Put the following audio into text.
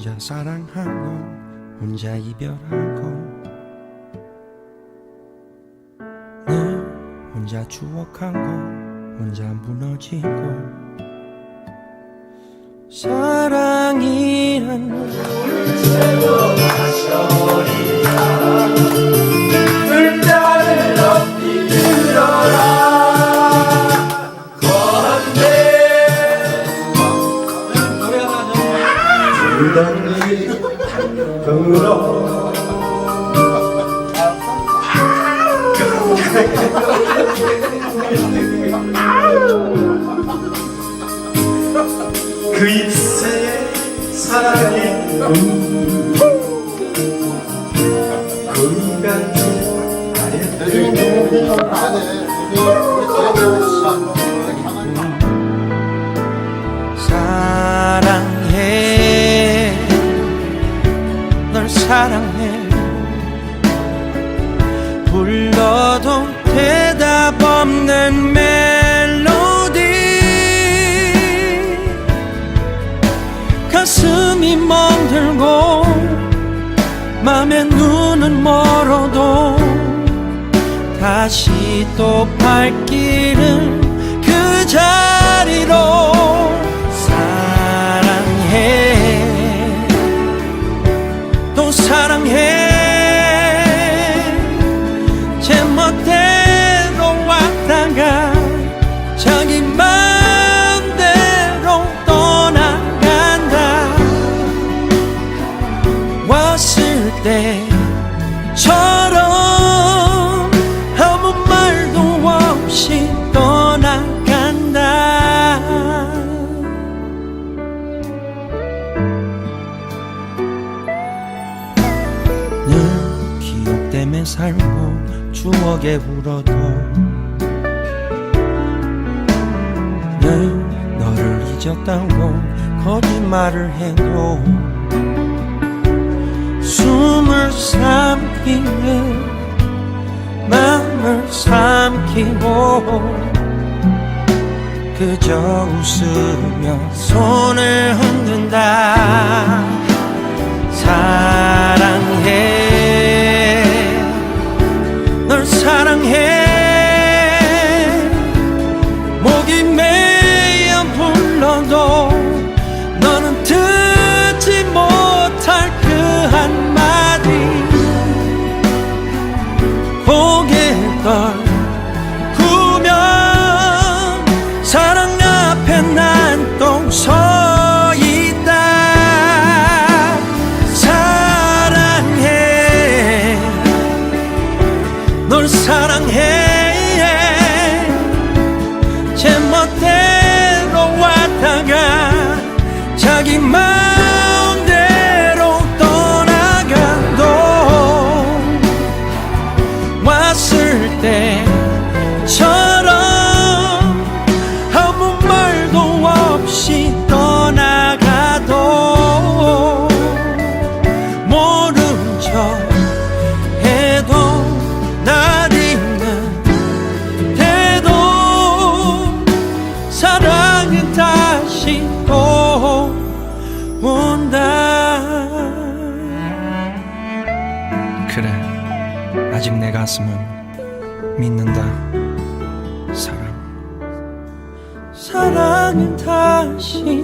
늘 혼자 사랑하고 혼자 이별하고 늘 혼자 추억하고 혼자 무너지고 사랑이란 그 입새의 사랑이 공간 사랑해. 널 사랑 해 불러도 대답 없는 멜로디. 가슴이 멍들고 맘에 눈은 멀어도 다시 또 발길은 그 자리로 때처럼 아무 말도 없이 떠나간다. 늘 기억 때문에 살고 추억에 울어도 늘 너를 잊었다고 거짓말을 해도 숨을 삼키는 마음을 삼키고 그저 웃으며 손을 흔든다. 사랑해. 널 사랑해 해도 날 잊는 태도 사랑은 다시 또 온다. 그래 아직 내 가슴은 믿는다 사랑 사랑은 다시 또